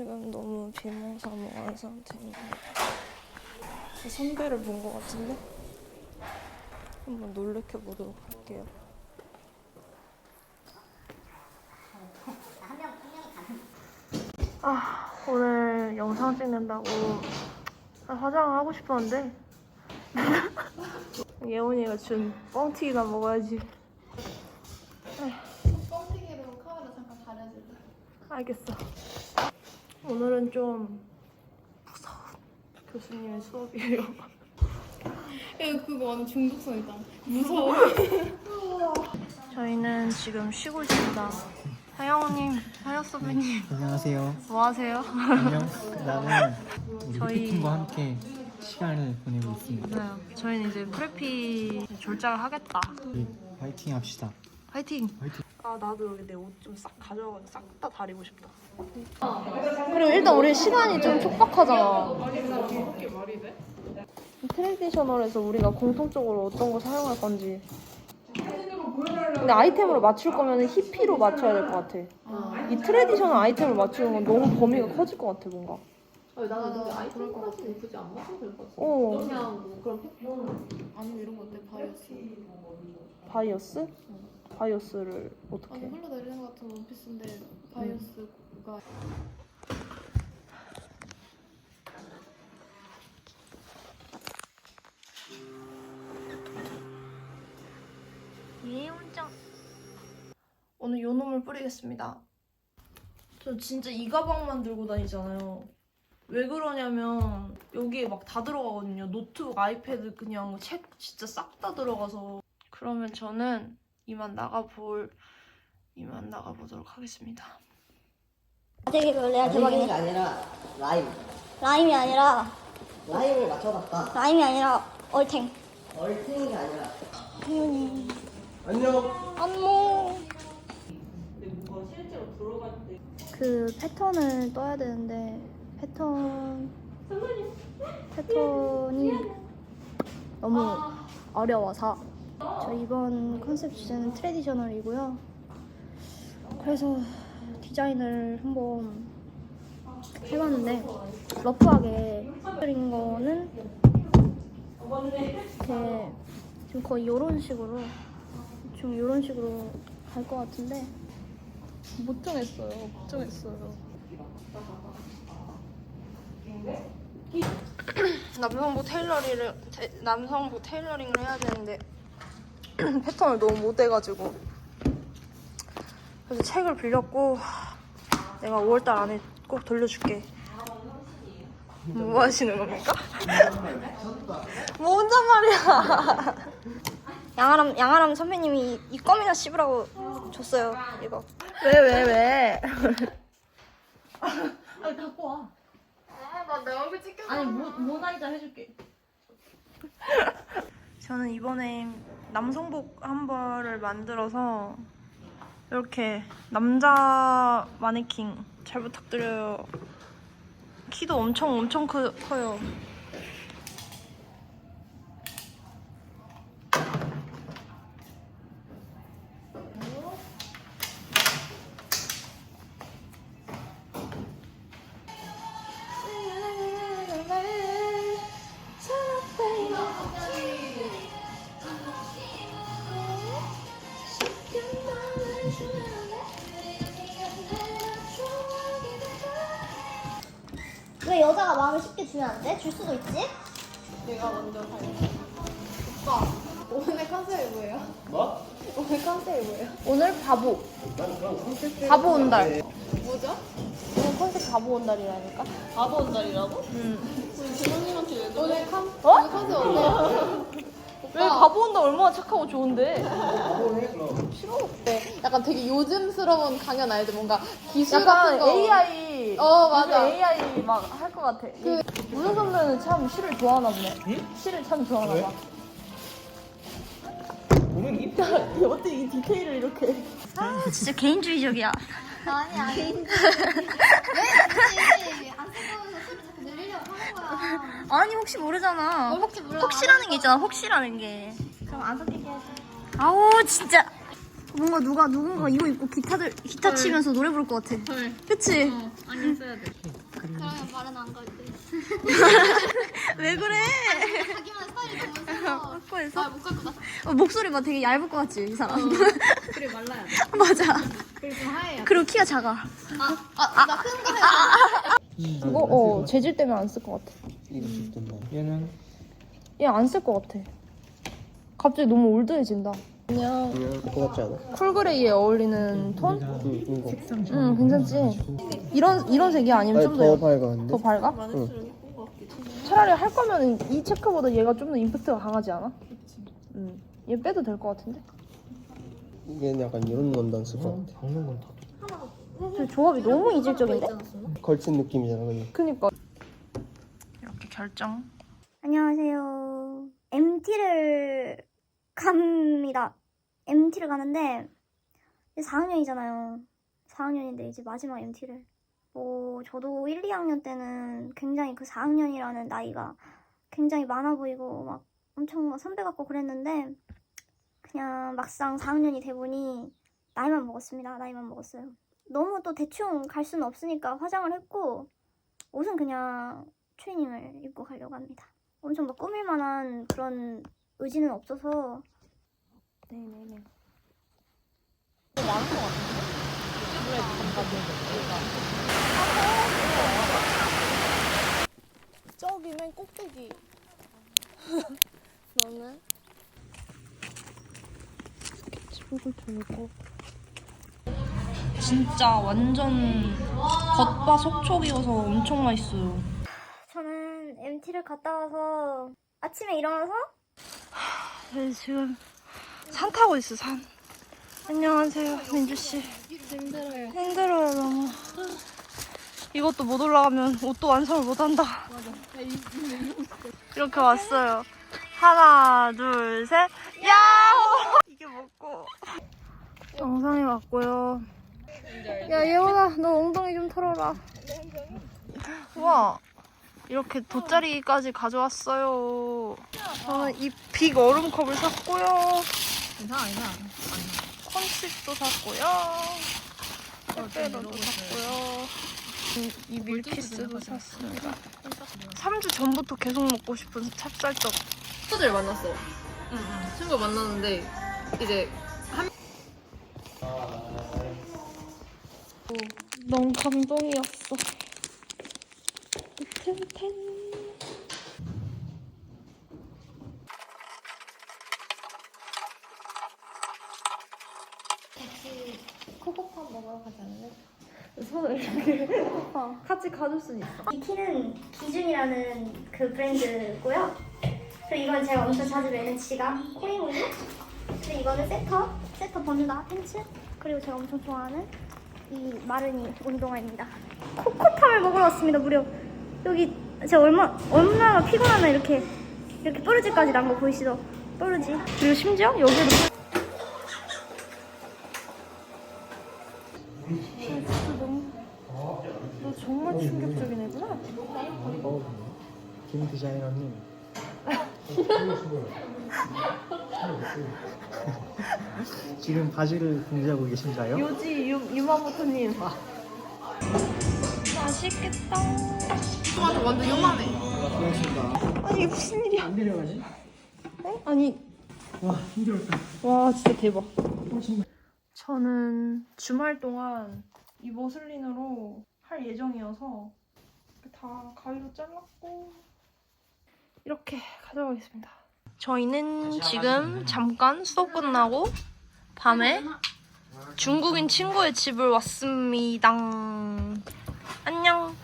지금 너무 비몽사몽한 상태입니다. 선배를 본 것 같은데 한번 놀래켜 보도록 할게요. 아 오늘 영상 찍는다고 화장을 하고 싶었는데 예원이가 준 뻥튀기나 먹어야지. 뻥튀기로 카메라 잠깐 가려줄래? 알겠어. 오늘은 좀 무서운 교수님의 수업이에요. 야 그거 완전 중독성 있다. 무서워. 저희는 지금 쉬고 있습니다. 하영님, 하영 선배님, 안녕하세요. 뭐 하세요? 안녕. 나는 우리 저희- 피팅과 함께 시간을 보내고 있습니다. 네, 저희는 이제 프레피 졸작을 하겠다. 우리 화이팅 합시다. 화이팅! 화이팅. 아 나도 여기 내 옷 좀 싹 가져와가지고 싹다 다리고 싶다. 그리고 일단 우리 시간이 좀 촉박하잖아. 트레디셔널에서 우리가 공통적으로 어떤 거 사용할 건지. 근데 아이템으로 맞출 거면 히피로 맞춰야 될 것 같아. 이 트레디셔널 아이템을 맞추는 건 너무 범위가 커질 것 같아 뭔가. 나는 근데 아이템까지는 굳이 안 맞춰도 될 것 같아. 어 그냥 뭐 그런 팩 아니 이런 거 어때? 바이오스. 바이어스? 바이어스를 어떻게? 아니 흘러내리는 것 같은 원피스인데 바이오스가 예운장 오늘 요 놈을 뿌리겠습니다. 저 진짜 이 가방만 들고 다니잖아요. 왜 그러냐면 여기에 막 다 들어가거든요. 노트북, 아이패드 그냥 책 진짜 싹 다 들어가서 그러면 저는 이만 나가볼 이만 나가보도록 하겠습니다. 되게 원래 라임이 대박이네. 아니라 라임. 라임이 아니라 라임을 맞춰봤다. 라임이 아니라 얼탱. 얼탱이 아니라. 혜윤이. 안녕. 안녕. 그 패턴을 떠야 되는데 패턴 패턴이 너무 어려워서 저 이번 컨셉 주제는 트레디셔널이고요. 그래서 디자인을 한번 해봤는데 러프하게 그린 거는 이렇게 지금 거의 이런 식으로 좀 이런 식으로 갈 것 같은데 못 정했어요. 못 정했어요. 남성복 테일러링을 테- 남성복 테일러링을 해야 되는데 패턴을 너무 못 해가지고 그래서 책을 빌렸고 내가 5월달 안에 꼭 돌려줄게. 뭐 하시는 겁니까? 뭐 혼잣말이야. 양아람 양아람 선배님이 이, 이 껌이나 씹으라고 줬어요. 이거. 왜 왜 왜? 아나 내 얼굴 찍혀. 아니 모, 모나리자 해줄게. 저는 이번에 남성복 한 벌을 만들어서 이렇게 남자 마네킹 잘 부탁드려요. 키도 엄청 엄청 커, 커요. 수도 있지. 내가 먼저 갈게. 오빠 오늘 컨셉이 뭐예요? 뭐? 오늘 컨셉이 뭐예요? 오늘 바보. 바보 온달. 뭐죠? 오늘 컨셉 바보 온달이라니까. 바보 온달이라고? 응. 우리 부모님한테 왜 그래? 오늘 컨 어? 오늘 컨셉 어때요? 왜 바보 온달 얼마나 착하고 좋은데? 싫어. 네, 약간 되게 요즘스러운 강연 알지? 뭔가 기술 약간 같은 거. AI. 어, 맞아. AI 막 할 것 같아. 그 문우 선배는 참 시를 좋아하나 보네. 시를 참 좋아하나 봐. 오늘 입 어떻게 이 디테일을 이렇게. 아 진짜 개인주의적이야. 아니 아니. 왜 그러지? 안 쓰고서 술을 자꾸 늘리려고 하는 거야. 아니 혹시 모르잖아. 뭘 혹시 몰라. 혹시라는 게 있잖아. 혹시라는 게. 그럼 안 섞이게 해야지. 아우 진짜. 뭔가 누가 누군가 이거 입고 기타들 기타 치면서 노래 부를 것 같아. 헐. 그치? 어, 아니 써야 돼. 그러면 말은 안 걸게. 왜 그래? 자기만 스타일이 너무 세서. 확보해서? 아 못갈 거다. 어, 목소리만 되게 얇을 것 같지 이 사람. 그래 말라야 돼. 맞아. 그리고 좀 하얘야 돼. 그리고 키가 작아. 아나큰 거 해. 이거 어 재질 때문에 안 쓸 것 같아. 이거 좋던데. 얘는 얘 안 쓸 것 같아. 갑자기 너무 올드해진다. 그냥 그냥 그거 같지 않아? 쿨그레이에 어울리는 톤? 응 이거 응 괜찮지. 이런 이런 색이 아니면 아니 좀 더 더 밝았는데? 더 밝아? 차라리 할 거면 이 체크보다 얘가 좀 더 임팩트가 강하지 않아? 응. 얘 빼도 될 것 같은데? 얘는 약간 이런 원단 쓸것 같아 박는 건 다. 저 조합이 너무 이질적인데? 걸친 느낌이잖아 그냥 그니까. 이렇게 결정. 안녕하세요. MT를 갑니다. MT를 가는데 이제 4학년이잖아요. 4학년인데 이제 마지막 MT를. 뭐 저도 1, 2학년 때는 굉장히 그 4학년이라는 나이가 굉장히 많아 보이고 막 엄청 막 선배 같고 그랬는데 그냥 막상 4학년이 돼 보니 나이만 먹었습니다. 나이만 먹었어요. 너무 또 대충 갈 수는 없으니까 화장을 했고 옷은 그냥 트레이닝을 입고 가려고 합니다. 엄청 막 꾸밀 만한 그런 의지는 없어서 네네네. 저기 맨 꼭대기. 너는? 스케치북을 들고. 진짜 완전 겉바 속촉이어서 엄청 맛있어요. 저는 MT를 갔다 와서 아침에 일어나서 네, 지금 산 타고 있어, 산. 안녕하세요, 민주 씨. 힘들어요. 힘들어요, 너무. 이것도 못 올라가면 옷도 완성을 못 한다. 이렇게 왔어요. 하나, 둘, 셋. 야호! 이게 먹고. 영상이 왔고요. 야, 예원아, 너 엉덩이 좀 털어라. 우와. 이렇게 돗자리까지 가져왔어요. 저는 이 빅 얼음컵을 샀고요. 이상하 이상. 콘칩도 샀고요. 빼빼로도 샀고요. 이- 이 밀키스도 샀습니다. 3주 전부터 계속 먹고 싶은 찹쌀떡. 친구들 만났어. 친구 만났는데 이제 너무 감동이었어. 텐텐. 코코팜 먹으러 가지 않을래? 손을 같이 가줄 수 있어. 이 티는 기준이라는 그 브랜드고요. 그리고 이건 제가 엄청 자주 매는 지갑 코이무늬. 그리고 이거는 세터, 세터 버뮤다 팬츠. 그리고 제가 엄청 좋아하는 이 마르니 운동화입니다. 코코팜을 먹으러 왔습니다. 무려 여기 제가 얼마 얼마나 피곤하면 이렇게 이렇게 또르지까지 난 거 보이시죠? 또르지. 그리고 심지어 여기도 진짜 너무 너 정말 충격적인 애구나. 어, 김 디자이너님. 지금 바지를 공개하고 계신가요? 요지 유, 유마모토님. 맛있겠다. 토마토 완전 요만해. 아니 이게 무슨 일이야? 안 내려가지? 아니 와 힘들었다. 와 진짜 대박. 저는 주말 동안 이 머슬린으로 할 예정이어서 이렇게 다 가위로 잘랐고 이렇게 가져가겠습니다. 저희는 지금 잠깐 수업 끝나고 밤에 중국인 친구의 집을 왔습니다. 안녕.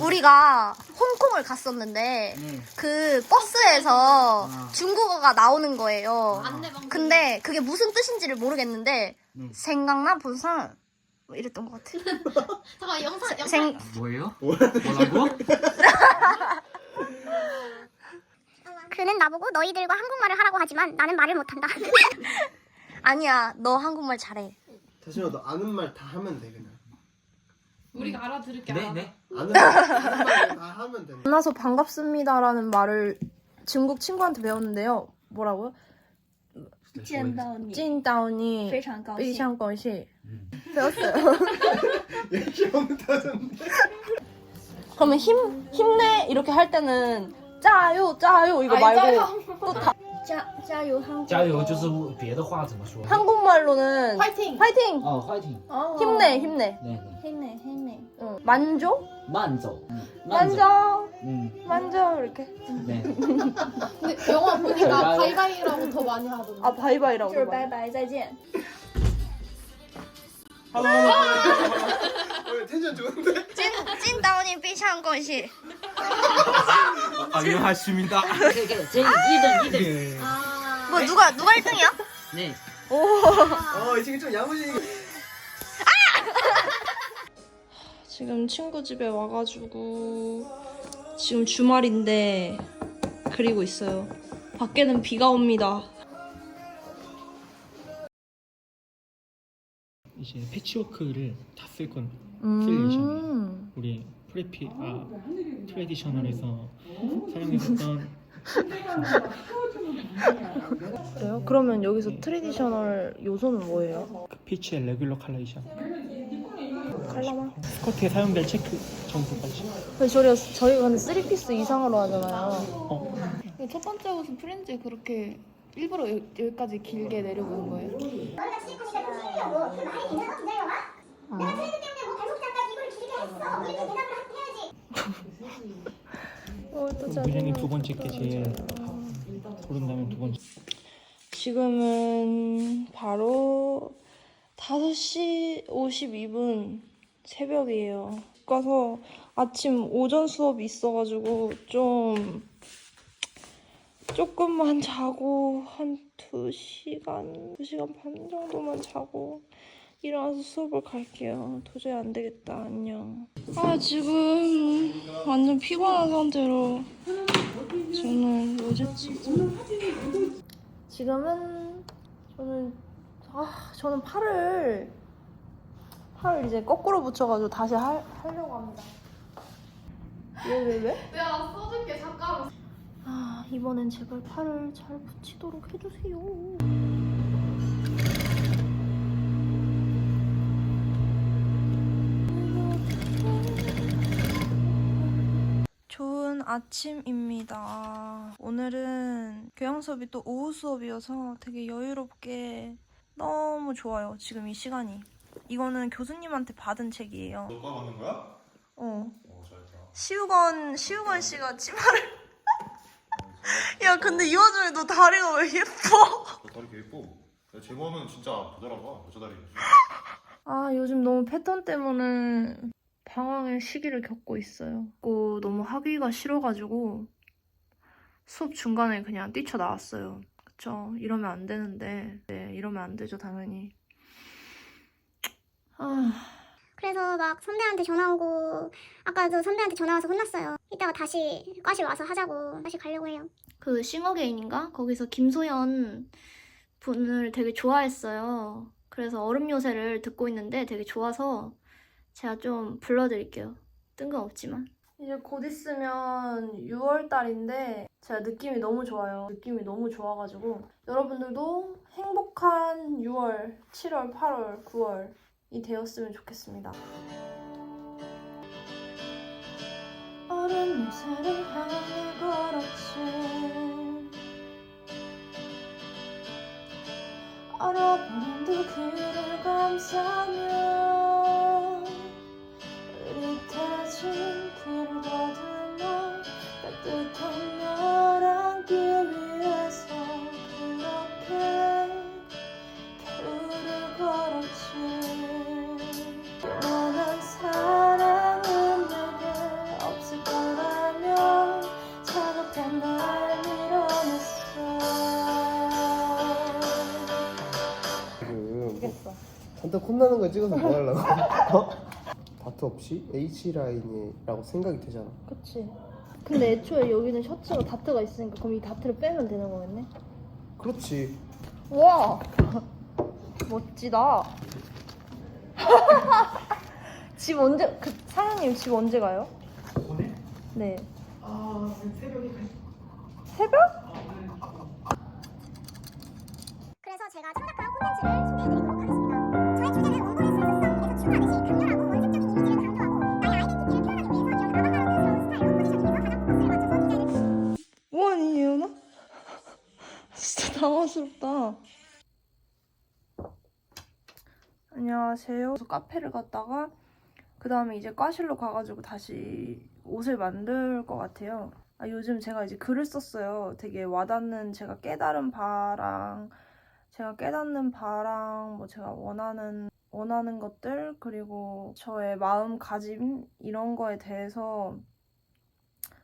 우리가 홍콩을 갔었는데 네. 그 버스에서 아. 중국어가 나오는 거예요. 근데 그게 무슨 뜻인지를 모르겠는데 네. 생각나 부산 뭐 이랬던 것 같아. 잠깐 영상 영상. 생 뭐예요? 뭐라고? 그는 나보고 너희들과 한국말을 하라고 하지만 나는 말을 못한다. 아니야, 너 한국말 잘해. 다시마 너 아는 말 다 하면 돼 그냥 우리가 알아들을게 네 알아. 네. 아는 말 다 하면 돼 만나서 반갑습니다라는 말을 중국 친구한테 배웠는데요. 뭐라고요? 见到你 찐다운이 非常高兴。 삐샹 건시 음. 배웠어요. 얘기 없는 다 그러면 힘 힘내 이렇게 할 때는 짜요 짜요 이거 말고 또 다, 加加油韩国加油就是别的话怎么说？ 한국말로는 파이팅! 파이팅 哦，快艇， 힘내 힘내 对对， 힘내 힘내 응. 만조 慢走，嗯慢走， 만조 嗯， 만조 이렇게 对， 근데 영화 보니까 바이바이라고 더 많이 하던데. 아 바이바이라고 就是 봐. 拜拜再见 텐션 좋은데? 金导你闭上恭喜 아, 안녕하십니다. 그, 그, 저희 이등 이등. 예. 아. 뭐 누가 누가 1등이야? 네. 오. 어, 이 친구 좀 야무지게. 아! 지금 친구 집에 와가지고 지금 주말인데 그리고 있어요. 밖에는 비가 옵니다. 이제 패치워크를 다 쓸 건. 음. 쓸 예정이에요. 우리 프레피 아 트레디셔널에서 사용했었던 그래요? 그러면 여기서 트레디셔널 요소는 뭐예요? 그 피치의 레귤러 컬레이션 칼라만? 스커트에 사용될 체크 정도까지. 근데 저희가 저희가 근데 3피스 이상으로 하잖아요. 어, 첫 번째 옷은 프렌즈에 그렇게 일부러 여, 여기까지 길게 내려오는 거예요? 좀그 말이 기다려봐 내가 트렌드 때문에 뭐 발목장까지 이걸 길게 했어 이렇게 대답을 하- 해야지 물량이 두 번째 게 제일 고른다면 두 번째. 지금은 바로 5시 52분 새벽이에요. 가서 아침 오전 수업이 있어가지고 좀 조금만 자고 한 2시간, 2시간 반 정도만 자고 일어나서 수업을 갈게요. 도저히 안 되겠다. 안녕. 아, 지금 완전 피곤한 상태로 저는 어제지 지금은 저는 아 저는 팔을 팔을 이제 거꾸로 붙여가지고 다시 할 하려고 합니다. 왜 왜 왜? 내가 써줄게 잠깐만. 아 이번엔 제발 팔을 잘 붙이도록 해주세요. 좋은 아침입니다. 오늘은 교양 수업이 또 오후 수업이어서 되게 여유롭게 너무 좋아요. 지금 이 시간이. 이거는 교수님한테 받은 책이에요. 너가 받는 거야? 어. 어 잘했다. 시우건 시우건 씨가 치마를 야 근데 이 와중에 너 다리가 왜 예뻐? 너 다리 개 예뻐. 야, 제모하면 진짜 보더라고 여자 다리. 아 요즘 너무 패턴 때문에 방황의 시기를 겪고 있어요. 고 너무 하기가 싫어가지고 수업 중간에 그냥 뛰쳐나왔어요. 그쵸? 이러면 안 되는데 네 이러면 안 되죠 당연히. 아 그래서 막 선배한테 전화 오고 아까도 선배한테 전화 와서 혼났어요 이따가 다시 과실 와서 하자고 다시 가려고 해요 그 싱어게인인가 거기서 김소연 분을 되게 좋아했어요. 그래서 얼음 요새를 듣고 있는데 되게 좋아서 제가 좀 불러드릴게요. 뜬금없지만. 이제 곧 있으면 6월 달인데 제가 느낌이 너무 좋아요. 느낌이 너무 좋아가지고 여러분들도 행복한 6월, 7월, 8월, 9월이 되었으면 좋겠습니다. 얼음 요새를 향해 걸었지 얼어버린 두 귀를 감싸며 혼나는 거 찍어서 뭐 하려고? 어? 다트 없이 H 라인이라고 생각이 되잖아. 그치 근데 애초에 여기는 셔츠가 다트가 있으니까 그럼 이 다트를 빼면 되는 거겠네? 그렇지. 와 멋지다. 집 언제 그 사장님 집 언제 가요? 오늘? 네. 아 새벽에 갈 새벽? 그래서 제가 첨삭한 콘텐츠를 소개해드리도 뭐한 이유나? 진짜 당황스럽다. 안녕하세요. 그래서 카페를 갔다가 그 다음에 이제 과실로 가가지고 다시 옷을 만들 것 같아요. 아, 요즘 제가 이제 글을 썼어요. 되게 와닿는 제가 깨달은 바랑 제가 깨닫는 바랑 뭐 제가 원하는 원하는 것들 그리고 저의 마음가짐 이런 거에 대해서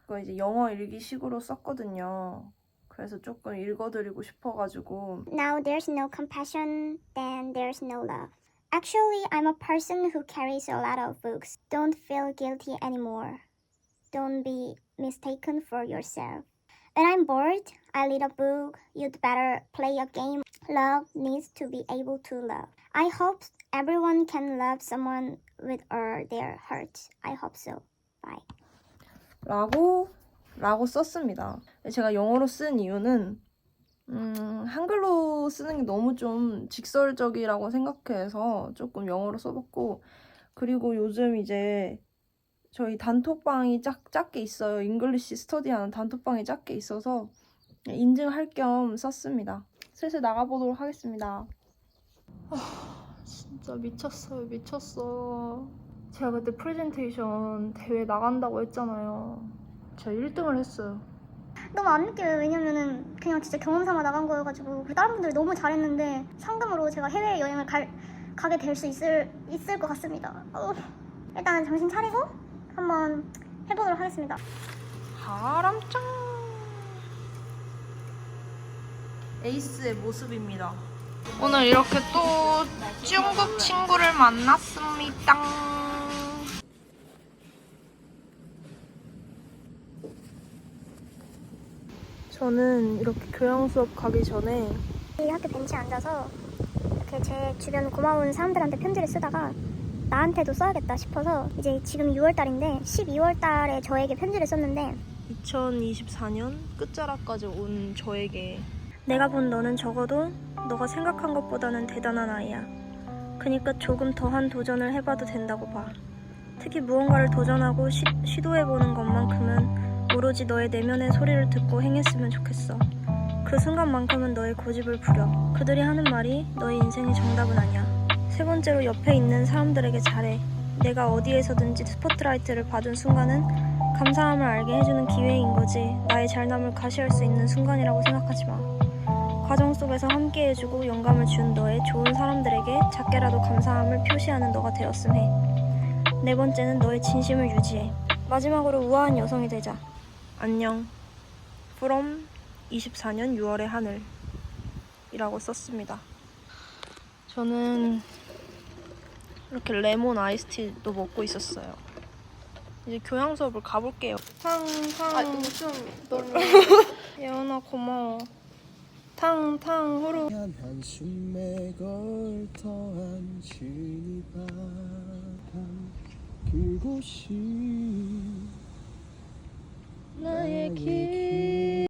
그거 이제 영어 일기식으로 썼거든요. 그래서 조금 읽어드리고 싶어가지고 Now there's no compassion, then there's no love. Actually, I'm a person who carries a lot of books. Don't feel guilty anymore. Don't be mistaken for yourself. When I'm bored, I read a book. You'd better play a game. Love needs to be able to love. I hope everyone can love someone with all their heart. I hope so. Bye. 라고 라고 썼습니다. 제가 영어로 쓴 이유는 음, 한글로 쓰는 게 너무 좀 직설적이라고 생각해서 조금 영어로 써봤고 그리고 요즘 이제 저희 단톡방이 작, 작게 있어요. 잉글리시 스터디하는 단톡방이 작게 있어서 인증할 겸 썼습니다. 슬슬 나가보도록 하겠습니다. 아, 진짜 미쳤어요. 미쳤어. 제가 그때 프레젠테이션 대회 나간다고 했잖아요. 제가 1등을 했어요. 너무 안 느껴요. 왜냐면은 그냥 진짜 경험 삼아 나간 거여가지고 그 다른 분들이 너무 잘했는데 상금으로 제가 해외 여행을 갈 가게 될 수 있을 있을 것 같습니다. 어, 일단 정신 차리고 한번 해보도록 하겠습니다. 바람짱 에이스의 모습입니다. 오늘 이렇게 또 중국 친구를 만났습니다. 저는 이렇게 교양 수업 가기 전에 이 학교 벤치에 앉아서 이렇게 제 주변 고마운 사람들한테 편지를 쓰다가 나한테도 써야겠다 싶어서 이제 지금 6월달인데 12월달에 저에게 편지를 썼는데 2024년 끝자락까지 온 저에게 내가 본 너는 적어도 너가 생각한 것보다는 대단한 아이야. 그니까 조금 더한 도전을 해봐도 된다고 봐. 특히 무언가를 도전하고 시, 시도해보는 것만큼은 오로지 너의 내면의 소리를 듣고 행했으면 좋겠어. 그 순간만큼은 너의 고집을 부려. 그들이 하는 말이 너의 인생의 정답은 아니야. 세 번째로 옆에 있는 사람들에게 잘해. 내가 어디에서든지 스포트라이트를 받은 순간은 감사함을 알게 해주는 기회인 거지. 나의 잘남을 과시할 수 있는 순간이라고 생각하지 마. 과정 속에서 함께 해주고 영감을 준 너의 좋은 사람들에게 작게라도 감사함을 표시하는 너가 되었음 해. 네 번째는 너의 진심을 유지해. 마지막으로 우아한 여성이 되자. 안녕. from 24년 6월의 하늘 이라고 썼습니다. 저는 이렇게 레몬 아이스티도 먹고 있었어요. 이제 교양 수업을 가볼게요. 탕탕. 아좀 너무 예원아 고마워. 탕탕 후루. 한숨에 걸터한 진이 바람 그곳이 나의 길.